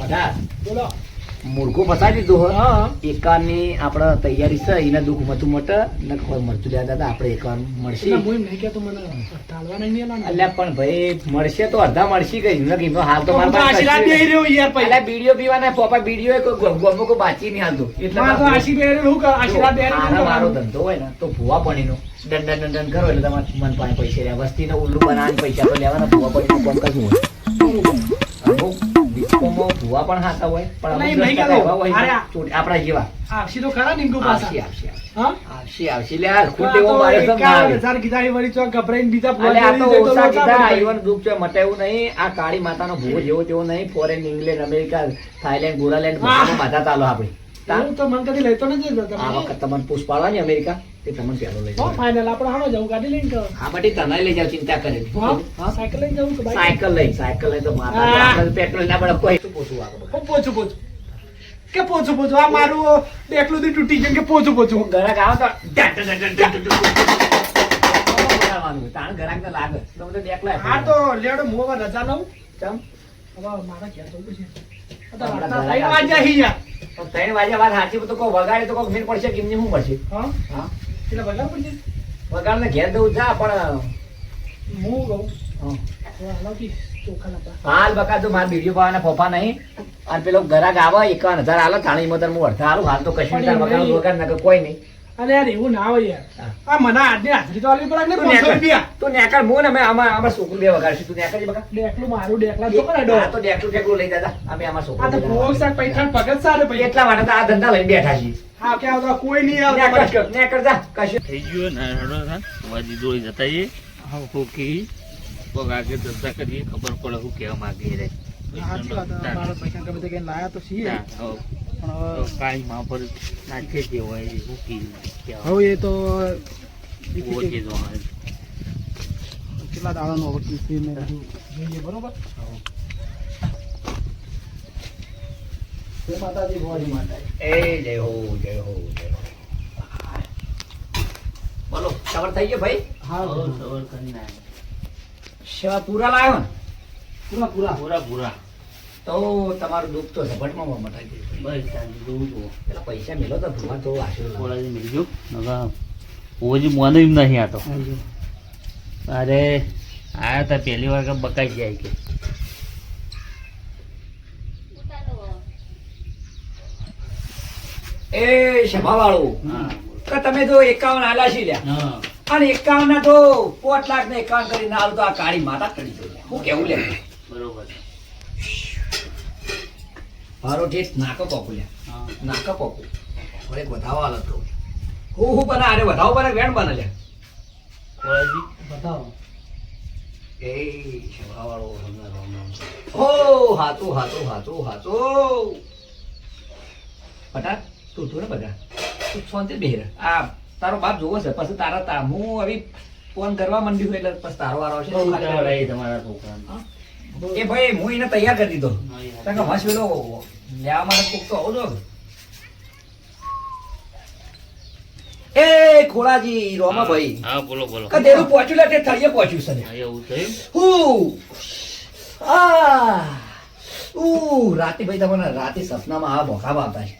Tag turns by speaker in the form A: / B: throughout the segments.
A: પધાર.
B: બોલો.
A: મૂર્ખું ફસાઈ દીધું હોય. એકાની આપણે તૈયારી છે એના દુઃખ મતું મટે ને ખબર મરતું લેતા હતા આપણે એકાન મળશે. અલ્યા પણ ભાઈ મળશે તો અડધા મળશે કઈ ને કીધું હાલ તો મારા. અલ્યા બીડીઓ પીવાના પોપા બીડીઓ ગમો કોઈ બાચી નહીં હાલતું. એટલે
B: મારે
A: ધંધો હોય ને તો ભૂવા પડીનો. દંડન દંડન કરો એટલે તમારે મન પાસે પૈસા રહ્યા. વસ્તીને ઉલ્લુ બનાવીને પૈસા તો લેવાના ભૂવા પડીનું કામ કશું હોય ડિસ્કોમાં ભૂવા પણ ખાતા હોય પણ અમુક
B: નહીં, આ.
A: ચોટ- આપણા જેવા
B: આવશે તો ખરા નિંગુ
A: આવશે
B: પાછા
A: આવશે આવશે.
B: હા
A: આવશે આવશે લે આ ખુદ
B: આ
A: મારે તો ના આવે.
B: હજાર કીધા વળી ચોક ગભરાઈને બીજા
A: અલે આ તો
B: ફોન કરી
A: ઓછા
B: દીધો તો
A: કીધા
B: લોચા
A: ઈવન દુઃખ છે મટે એવું નહીં આ કાળી માતાનો ભૂવો જેવો તેવો નહીં ફોરેન ઇંગ્લેન્ડ અમેરિકા થાઈલેન્ડ ગોરાલેન્ડ માતા ચાલો આપણે?
B: હું તો મન કદી લેતો નથી
A: આ વખત તમને પુષ્પાળા પાડવાની અમેરિકા? તે તમને પહેલો લઈ જાવ
B: ફાઇનલ આપણે હાલો જવું ગાડી લઈને તો.
A: હા બટી તને લઈ જાવ ચિંતા કરે
B: હા? સાયકલ લઈને જવું કે બાઈક
A: સાયકલ લઈ સાયકલ લઈ તો મારા. પેટ્રોલ ના બળ કોઈ પૂછવું આગળ?
B: પોચું પોચું. કે પોચું પોચું? આ મારું એકલું થી તૂટી ગયું કે પોચું પોચું?
A: ગરાક આવો તો. તાણ ગરાક ને લાગે. તો બધું દેખલાય.
B: હા તો લેડો મોવા રજા લઉં.
A: ચમ.
B: હવે મારા ઘેર જવું છે. આ તો યાર.
A: ત્રણ વાગ્યા બાદ હાચી તો કોઈ વગાડે તો કોઈ મેળ પડશે કે એમને શું પડશે
B: હા?
A: હા?
B: એટલે બગાડ પડશે?
A: વગાડ ને ઘેર દઉં જા પણ
B: હું કહું હાલો
A: બકા તો મારા બીડીઓ પાવાના ફોફા નહીં અને પેલો ગરાક આવે એકાવન હજાર હાલો થાળી મતર હું અડધા હાલું હાલ તો કશું વગાડ કોઈ નહીં.
B: અરે યાર એવું ના હોય યાર. આ મને આજની હાજરી તો આલવી પડે ને
A: તું
B: પાંચસો રૂપિયા?
A: તું નેકળ હું ને અમે આમાં આમાં છોકરું બે વગાડશું. તું નેકળ બકા.
B: ડેકલું મારું ડેકલા તો કરે ડો
A: તો ડેકલું ડેકલું લઈ દાદા અમે આમાં
B: આ તો ભોગ શાક પૈઠાણ ભગત સારે
A: એટલા માટે તો આ ધંધા લઈને બેઠા છીએ.
B: હા કે આવતા કોઈ નહીં આવતા.
A: નેકળ નેકળ જા કશું.
C: થઈ ગયો ને હેડો ના વાજી દોડી જતા એ હોકી પગ આગળ ધંધા કરીએ ખબર પડે શું કહેવા માંગે રે.
B: સાચી વાત છે. પૈસા ગમે તે કઈ લાયા તો છીએ. પણ હવે
C: કાળી માં પર નાખે જે હોય એ હોકી
B: હવે એ તો કેટલા દાડાનો હવે કિસ્સી ને જોઈએ બરોબર?
A: જય માતાજી ભવાની માતાજી. એ જય હો જય હો જય હો. બોલો સવાર થઈ ગયો ભાઈ?
C: હા સવાર કરી.
A: સેવા પૂરા લાવ્યો ને?
B: પૂરા પૂરા.
C: પૂરા પૂરા.
A: તો તમારું દુઃખ તો ઝપટમાં મટાઈ ગયું.
C: બસ જોવું તો
A: પેલા પૈસા મેલો તો ભૂવા તો આશીર્વાદ.
C: ઓજી એમ નહીં આતો. અરે આયા તા પહેલી વાર કે બકાઈ જાય કે.
A: એ સભાવાળું કે તમે જો એકાવન આલા છી લ્યા અને એકાવન ના તો પોટ લાખ ને એકાવન કરીને આલું તો આ કાળી માતા કરી જાય હું કેવું લે
C: બરોબર
A: મારો ઠેઠ નાકો પોકું લે
C: નાકો
A: નાકા પોકું બતાવો આલો તો હું હું બના અરે બતાવો બને વેણ બને લે
C: કોળાજી?
B: બતાવો.
A: એ સભાવાળો હમણાં રામ રામ. હો હાતો હાતો હાતો હાતો બટા તું તું ને બધા. તું શાંતિ બેહી રહે. આ તારો બાપ જોવો છે. પછી તારા તા હું હવે ફોન કરવા માંડ્યું એટલે પછી તારો વારો
C: આવી તમારા છોકરાને.
A: એ ભાઈ હું એને તૈયાર કરી દીધો. કારણ કે હસ પેલો લેવા મારે કોક તો આવજો એ ખોળાજી રોમાભાઈ
C: હા બોલો બોલો.
A: કે દેરું પહોંચ્યું લે તે થળીએ પહોંચ્યું છે
C: એવું થયું?
A: હું આ ઉ રાતે ભાઈ તમને રાતે સપનામાં આ ભોખાવા આવતા છે.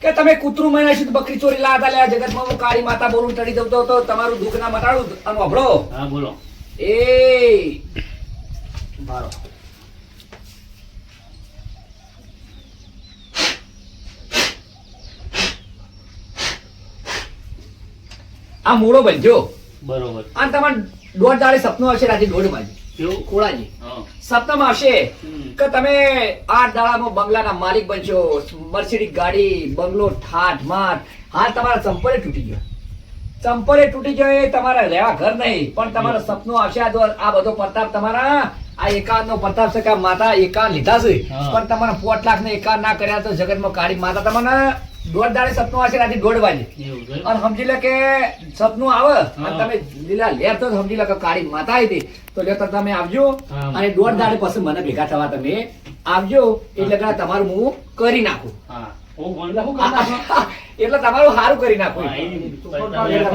A: કે તમે કૂતરું મહિના સુધી બકરી ચોરી લાતા લે જગતમાં હું કાળી માતા બોલું ચડી દઉં તો તો તમારું દુઃખ ના મટાડું અને અભળો.
C: હા બોલો.
A: એ બારો આ મૂળો બનજો.
C: બરોબર.
A: અને તમારે દોઢ દાડે સપનું આવશે રાતે દોઢ વાગે ખોળાજી.
C: હા.
A: સપનામાં આવશે કે તમે આઠ દાડામાં બંગલાના માલિક બનશો મર્સિડીઝ ગાડી બંગલો ઠાઠ માઠ હાલ તમારા ચંપલે તૂટી ગયો. ચંપલે તૂટી ગયો એ તમારા રહેવા ઘર નહીં પણ તમારા સપનું આવશે આ બધો પ્રતાપ તમારા આ એકાંત નો પ્રતાપ છે કે માતા એકાંત લીધા છે. પણ તમારા પોટ લાખ ને એકાંત ના કર્યા તો જગતમાં કાળી માતા તમને દોઢ દાડે સપનું આવશે રાતે દોઢ વાગે અને સમજી લે કે સપનું આવે અને તમે લીલા લેર તો સમજી લે કે કાળી માતા હતી. તો લે તો તમે આવજો અને દોઢ દાડે પછી મને ભેગા થવા તમે આવજો. એટલે કે તમારું હું કરી નાખું.
B: એટલે
A: તમારું સારું કરી નાખું.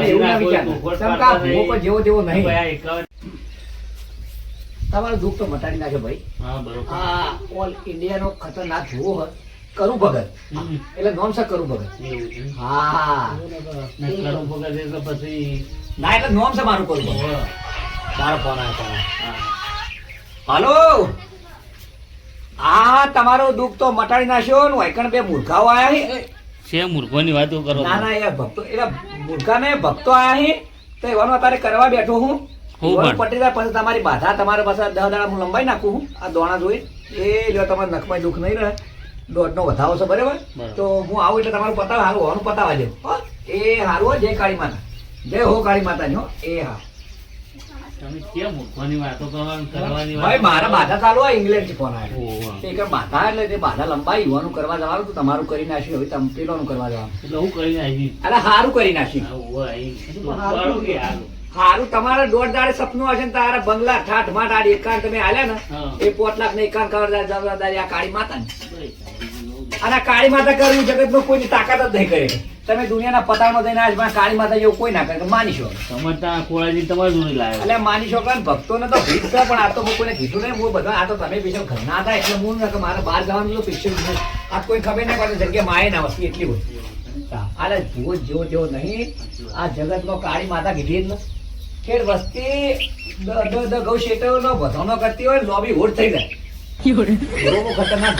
A: એવું ના જેવો તેવો નહીં. તમારું દુઃખ તો મટાડી નાખે ભાઈ.
C: હા
A: આ ઓલ ઇન્ડિયાનો ખતરનાક ભૂવો હોય કરું ભગત. એટલે નોમ છે કરું ભગત. હા.
C: ને ભગત તો પછી
A: ના એટલે નોમ છે મારું કરું ભગત. મારો ફોન આવ્યો તમારો. આ તમારો દુઃખ તો મટાડી નાખ્યો ને વૈકણ બે મૂર્ખાઓ આયા છે
C: છે મૂર્ખોની વાતો કરો
A: ના ના એ ભક્તો એટલે મૂર્ખા ને ભક્તો આયા છે તો એવાનું અત્યારે કરવા બેઠો હું.
C: હું
A: એવાનું
C: પણ.
A: પટી જાય પછી તમારી બાધા તમારા પાસે દસ દાડા હું લંબાઈ નાખું આ દોણા જોઈ એ જો તમારે નખમાં દુઃખ નહીં રહે દોઢનો વધાવો છે બરાબર. તો હું આવું એટલે તમારું પતાવ હારું હોવાનું પતાવા દેવું એ હારું જય કાળી માતા જય હો કાળી માતાની હો એ હા
C: તમે કેમ મૂર્ખોની વાતો કરવાની
A: ભાઈ મારા બાધા ચાલુ હોય ઇંગ્લેન્ડથી ફોન આવ્યો
C: ઓહો.
A: બાધા એટલે તે બાધા લંબાઈ યુવાનું કરવા જવાનું તો તમારું કરી નાખ્યું હવે તમે પેલોનું કરવા જવાનું
C: એટલે હું
A: અરે કરી.
C: તો
B: હારું
C: સારું કે હારું.
A: હારું તમારે દોઢ દાડે સપનું હશે ને તારા બંગલા ઠાઠ માઠ આડી એકાંત તમે હાલ્યા ને. એ પોત લાખ ને એકાંત કરવા જવાબદારી આ કાળી માતા
C: ને
A: અને કાળી માતા કરવું નું કોઈની તાકાત જ નહીં કરે. તમે દુનિયાના પતાળમાં જઈને પણ કાળી માતા જેવું કોઈ ના કરે તો માની શકો
C: સમજતા ખોળાજી તમારે જોડે લાવે
A: એટલે માની શકો ને ભક્તોને તો ભીત છે પણ આ તો હું કોઈને કીધું નહીં હું બધા આ તો તમે પીછે ઘરના હતા એટલે હું ના કે મારે બહાર જવાનું તો પિક્ચર આ કોઈ ખબર નહીં પડે જગ્યા માએ ના વસ્તી એટલી હોય. અરે જીવો જેવો જેવો નહીં આ જગતમાં કાળી માતા કીધી જ ને. ખેડ વસ્તી દ- ગૌ શેઠોનો વધાનો કરતી હોય લોબી હોડ થઈ જાય. ખતરનાક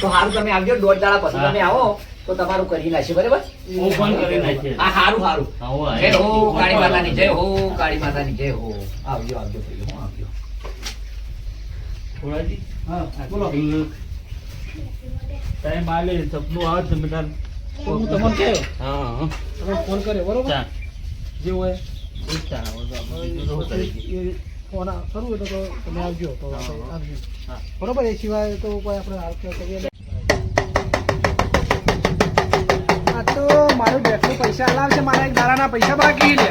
A: તો તમે આવજો દોઢ દાડા પછી તમે આવો તો તમારું કરી નાખશે બરાબર?
C: હું કરી નાખીશ.
A: હા હારું હારું.
C: આવો, આવો.
A: જય હો કાળી માતાની જય હો કાળી માતાની જય હો. આવજો આવજો ભાઈ હું આવજો.
C: ખોળાજી
B: હા બોલો.
C: ટાઈમ આલે સપનું આવે તમે તાર
B: હું તમને કહ્યું?
C: હા હા.
B: તમે ફોન કર્યો બરોબર. જે હોય. ફોન કરવું તો તમે આવજો તો. બરોબર એ સિવાય તો કોઈ આપણે કરીએ આ તો મારું બેટનું પૈસા લાવશે મારા એક દાડાના પૈસા બાકી લે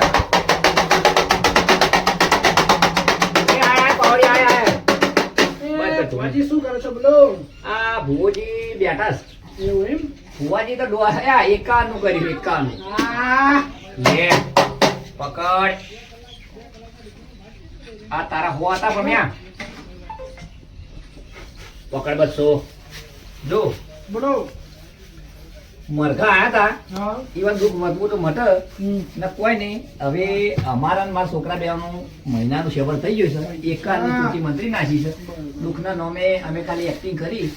B: શું કરો છો. બોલો
A: આ ભુવોજી બેઠા
B: એવું એમ?
A: ભુવાજી તો ડોહા એકાનું કર્યું એકાનું. લે. પકડ. આ તારા હો હતા પમ્યા પકડ બસો જો.
B: બોલો.
A: મરઘા આયા હતા ઈવન દુઃખ મજબૂત મટ ને કોઈ નહીં. હવે અમારા મારા છોકરા બેવાનું મહિનાનું સેવન થઈ ગયું છે. એકાદની ચૂંટણી મંત્રી નાખી છે. દુઃખના નામે અમે ખાલી એક્ટિંગ કરી.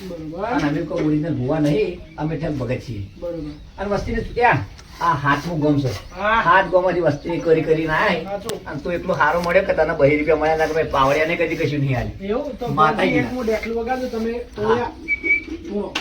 A: અને અમે કોઈ ઓરિજિનલ ભૂવા નહીં. અમે ઠેક ભગત છીએ.
B: અને
A: અને વસ્તીને ત્યાં. આ હાથનું ગમ છે. હાથ ગોમાંથી વસ્તી કરી કરીને આય. અને તું એટલો સારો મળ્યો કે તને બહી રૂપિયા મળ્યા ના કે પાવડિયા ને કદી કશું નહીં આલ્યું
B: એવું?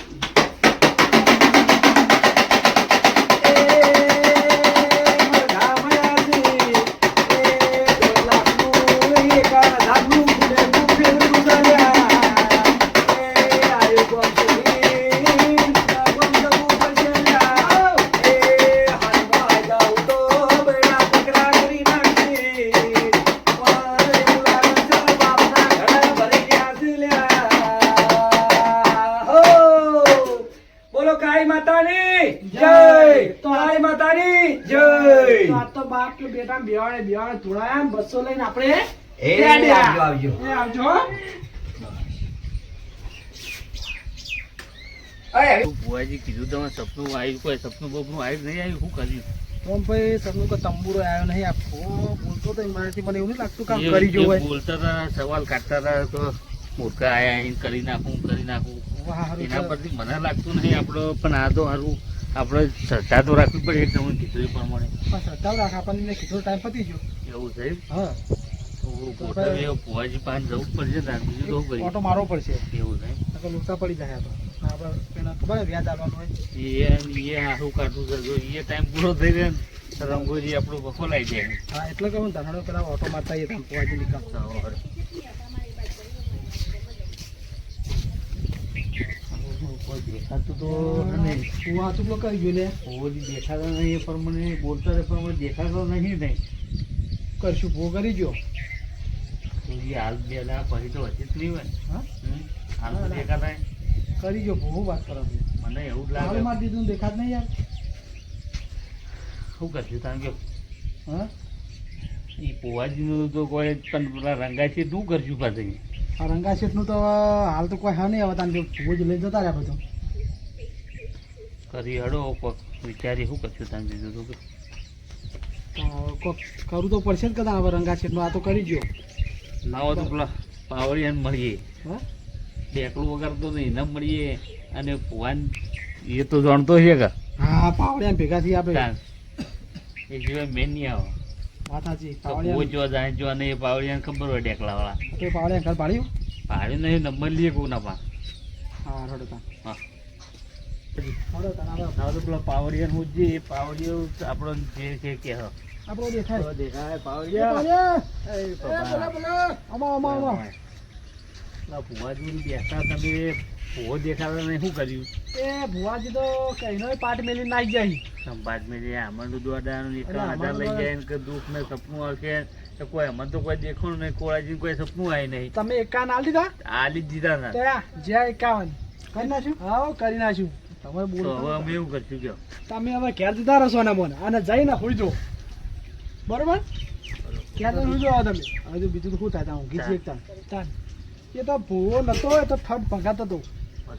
B: કે બેટા બેવાડે બેવાડે બસો લઈને આપણે
A: એ આવજો આવજો.
B: એ આવજો
C: બુઆજી કીધું તમે સપનું આવ્યું કોઈ સપનું બપનું આવ્યું નહીં આવ્યું? શું કર્યું?
B: ઓમ ભાઈ સપનું કો તંબુરો આવ્યો નહીં. આપો બોલતો તો મારાથી મને એવું નહીં લાગતું કામ કરી જો
C: બોલતા હતા સવાલ કાઢતા હતા તો મૂર્ખા આયા અહીં કરી નાખું કરી નાખું. એના પરથી મને લાગતું નહીં આપણો પણ આ તો સારું. આપણે શ્રદ્ધા તો રાખવી પડે એટલે હું કીધું એ પ્રમાણે.
B: પણ શ્રદ્ધા રાખ આપણને કીધું ટાઈમ પતી ગયો.
C: એવું છે
B: હા.
C: ભુવાજી પાસે જવું પડશે બીજું તો
B: ઓટો મારવો પડશે.
C: એવું છે
B: નકર લૂંટા પડી જાય તો આપણે પેલા ખબર વ્યાજ આવવાનું હોય.
C: એ એ હારું છે. જો એ ટાઈમ પૂરો થઈ જાય ને રંગોજી આપણું બફોલાઈ જાય
B: હા એટલે કહું ને ધનાડો પેલા ઓટો મારતા આવીએ તમે પોવાજી નિકામ
C: તો દેખાતું તો
B: તું આ તું કરી ગયો લે.
C: ઓજી દેખાતો નહીં એ પ્રમાણે બોલતા એ પ્રમાણે દેખાતો નહીં નહીં
B: કરશું ભૂ કરી જો
C: તો એ હાલ બે દાડા પછી તો હજી જ નહીં હોય.
B: હા?
C: હાલ દેખાતા
B: કરી જો બહુ વાત કરો
C: મને એવું જ
B: હાલ
C: લાગે
B: માર દીધું દેખાત નહીં યાર.
C: શું કરશું કારણ કે
B: હા?
C: એ પોવાજીનું તો કોઈ પણ પેલા રંગાછી શું કરશું પાછી.
B: આ રંગાશેઠનું તો હાલ તો કોઈ હા નહીં હવે તાન ભોજ લઈ જતા રહ્યા બધું.
C: કરી હડો કોક વિચારી શું કરશું તમે બીજું તો
B: કોક કરવું તો પડશે જ કદા હવે રંગાશેઠનું આ તો કરી જો
C: ના હોય તો પેલા પાવડિયાને મળીએ. ડેકલું વગર તો નહીં ન મળીએ. અને ભગવાન એ તો જાણતો છે કે.
B: હા પાવડિયા ભેગા થઈ આપણે
C: એ સિવાય મેન નહીં આવે.
B: વાત સાચી પાવડિયા
C: જો અને એ પાવડિયાને ખબર હોય ડેકલા વાળા
B: પાવડિયા ઘર પાડ્યું?
C: ભાડ્યું નહીં નંબર લઈએ કોક ના પા
B: હા રડતા
C: હા.
B: રડો તાન હવે
C: હવે તો પેલા પાવડિયાને હું જે પાવડિયો આપણો જે છે કે હ.
B: આપણો દેખાય.
C: દેખાય.
B: પાવડિયા! એ બોલા, બોલા. આમાં, આમાં, આમાં.
C: પેલા ભુવાજી બેસતા તમે. ભુવો દેખાતા નહીં. શું કર્યું?
B: એ ભુવાજી તો કઈનો પાટ મેલી. નાઈ જાય
C: દોડાનું એક
B: અરે
C: લઈ જાય ને કે દુઃખ ને સપનું હશે. તો કોઈ અમને તો કોઈ દેખવાનું નહીં. કોળાજી કોઈ સપનું આવે નહીં.
B: તમે એકાવન આલી દીધા?
C: આલી દીધા ના.
B: જ્યાં એકાવન. કરી નાખ્યું? હા કરી નાખ્યું. તમે
C: હવે અમે એવું કરશું કયો
B: તમે હવે ઘેર જતા રહો સોના મોને. અને જઈને હોઈ જો બરોબર? ઘેર તો તમે. હવે તો બીજું શું થાય? હું ઘીચી એકતા તાન એ તો ભૂવો નતો એ તો થર્ડ ભગાતો હતો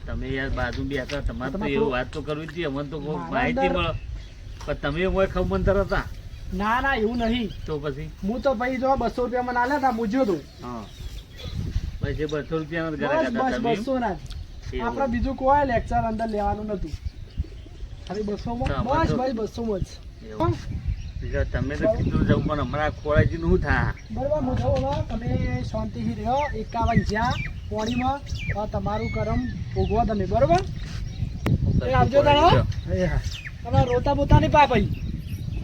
C: તમે યાર બાજુ બેઠા તમારે તો એવું વાત તો કરવી હતી અમને તો માહિતી મળે. પણ તમે ખબર ખમંતર હતા.
B: ના ના એવું નહીં.
C: તો પછી?
B: હું તો ભાઈ જો બસો રૂપિયા મને આલ્યા હતા મૂજ્યો તો.
C: હા. પછી બસો રૂપિયા
B: બસ બસ બસો ના.
C: એવું.
B: આપણે બીજું કોઈ લેક્ચર અંદર લેવાનું નતું. ખાલી બસો માં બસ ભાઈ બસો માં જ
C: બીજા તમે તો કીધું જવું પણ હમણાં ખોળાજી નું શું થા
B: બરોબર હું જાઉં તમે શાંતિથી રહ્યો એકાવન જ્યાં પોણીમાં. તમારું કરમ ભોગવો તમે. બરોબર? આવજો તારો. તમે રોતા બોતા નહીં પા ભાઈ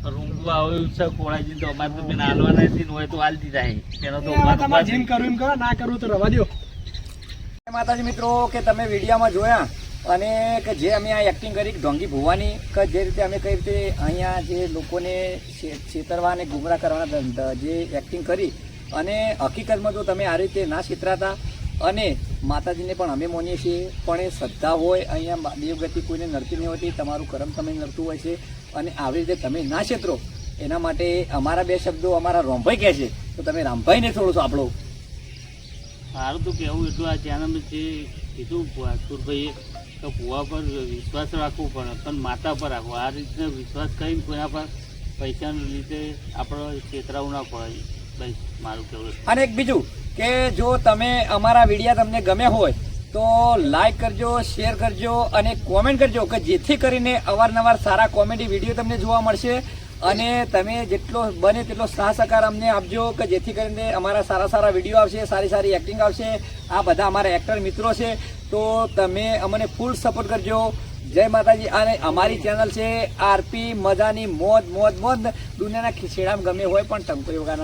C: રૂંગું આવ્યું છે ખોળાજી તો અમારે તો બેન હાલવાના નથી હોય તો હાલતી જાય. તેનો તો
B: તમારે જેમ કરવું એમ કરો. ના કરવું તો રવા દો
A: માતાજી મિત્રો, કે તમે વિડીયોમાં જોયા અને કે જે અમે આ એક્ટિંગ કરી, ઢોંગી ભુવાની, કે જે રીતે અમે કઈ રીતે અહીંયા જે લોકોને છેતરવા અને ગુમરા કરવાના જે એક્ટિંગ કરી, અને હકીકતમાં તો તમે આ રીતે ના છેતરાતા. અને માતાજીને પણ અમે માનીએ છીએ, પણ એ શ્રદ્ધા હોય, અહીંયા દેવગતિ કોઈને નડતી નહીં હોતી, તમારું કરમ તમે નડતું હોય છે. અને આવી રીતે તમે ના છેતરો. એના માટે અમારા બે શબ્દો અમારા રોમભાઈ કહે છે. તો તમે રામભાઈને થોડું આપણો
C: મારું તો કેવું એટલું આ ચેનલ જે કીધું સુરભાઈએ તો કુવા પર વિશ્વાસ રાખવો પડે, પણ માતા પર રાખવો. આ રીતના વિશ્વાસ કરીને કોઈના પર પૈસાના લીધે આપણે છેતરાવું ના પડે. બસ મારું કહેવું.
A: અને એક બીજું કે જો તમે અમારા વિડીયા તમને ગમે હોય, તો લાઈક કરજો શેર કરજો અને કોમેન્ટ કરજો, કે જેથી કરીને અવારનવાર સારા કોમેડી વીડિયો તમને જોવા મળશે. અને તમે જેટલો બને તેટલો સાહ સહકાર અમને આપજો કે જેથી કરીને અમારા સારા સારા વીડિયો આવશે, સારી સારી એક્ટિંગ આવશે. આ બધા અમારા એક્ટર મિત્રો છે. તો તમે અમને ફૂલ સપોર્ટ કરજો. જય માતાજી. અને અમારી ચેનલ છે આરપી મજાની મોજ મોજ મોજ. દુનિયાના ખીચેડામાં ગમે હોય પણ ટંકો વગરના